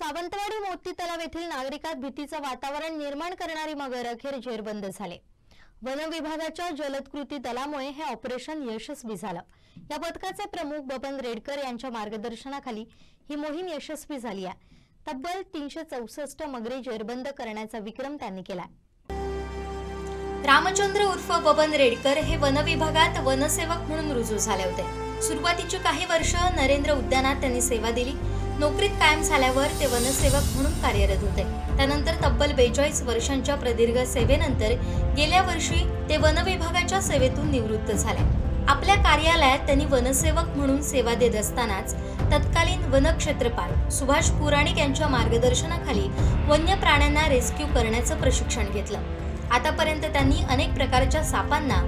सावंतवाडी मोती तलाव येथील नागरिकात भीतीचं वातावरण निर्माण करणारी मगर अखेर जेरबंद झाले. वन विभागाच्या जलद कृती दलामुळे हे ऑपरेशन यशस्वी झालं. या पथकाचे प्रमुख बबन रेडकर यांच्या मार्गदर्शनाखाली ही मोहीम यशस्वी झाली आहे. तब्बल तीनशे चौसष्ट मगरी जेरबंद करण्याचा विक्रम त्यांनी केला रामचंद्र उर्फ बबन रेडकर हे वन विभागात वनसेवक म्हणून रुजू झाले होते. सुरुवातीची काही वर्ष नरेंद्र उद्यानात त्यांनी सेवा दिली. नोकरीत कायम झाल्यावर ते वनसेवक म्हणून कार्यरत होते. त्यानंतर तब्बल बेचाळीस वर्षांच्या प्रदीर्घ सेवेनंतर गेल्या वर्षी ते वन विभागाच्या सेवेतून निवृत्त झाले. आपल्या कार्यालयात त्यांनी वनसेवक म्हणून सेवा देत असतानाच तत्कालीन वनक्षेत्रपाल सुभाष पुराणिक यांच्या मार्गदर्शनाखाली वन्य प्राण्यांना रेस्क्यू करण्याचं प्रशिक्षण घेतलं. आतापर्यंत त्यांनी अनेक प्रकारच्या सापांना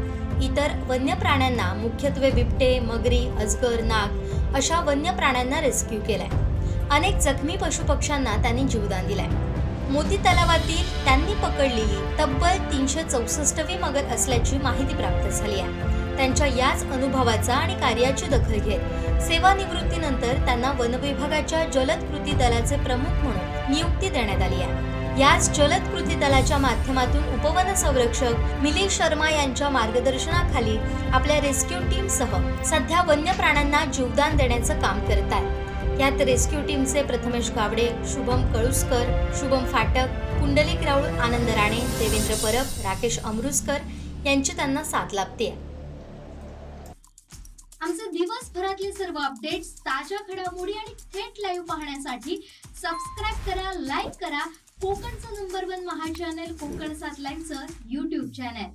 इतर वन्य प्राण्यांना मुख्यत्वे बिबटे मगरी अजगर नाग अशा वन्य प्राण्यांना रेस्क्यू केलाय. अनेक जखमी पशुपक्ष्यांना त्यांनी जीवदान दिलाय. मोती तलावातील त्यांनी पकडलेली तब्बल तीनशे चौसष्टवी मगर असल्याची माहिती प्राप्त झाली आहे. त्यांच्या याच अनुभवाचा आणि कार्याची दखल घेत सेवानिवृत्तीनंतर त्यांना वनविभागाच्या जलद कृती दलाचे प्रमुख म्हणून नियुक्ती देण्यात आली आहे. याच जलद कृती दलाच्या माध्यमातून उपवन संरक्षक मिलिंद शर्मा यांच्या मार्गदर्शनाखाली आपल्या रेस्क्यू टीमसह सध्या वन्य प्राण्यांना जीवदान देण्याचं काम करत आहे यात रेस्क्यू टीमचे प्रथमेश गावडे शुभम कळुसकर शुभम फाटक कुंडलिक राऊळ आनंद राणे देवेंद्र परब राकेश अमरुसकर यांची त्यांना साथ लाभते आमचे दिवसभरातले सर्व अपडेट्स ताज्या घडामोडी आणि थेट लाईव्ह पाहण्यासाठी सबस्क्राईब करा लाईक करा. कोकणचं number one Maha channel Konkan सात लाईनचं युट्यूब चॅनल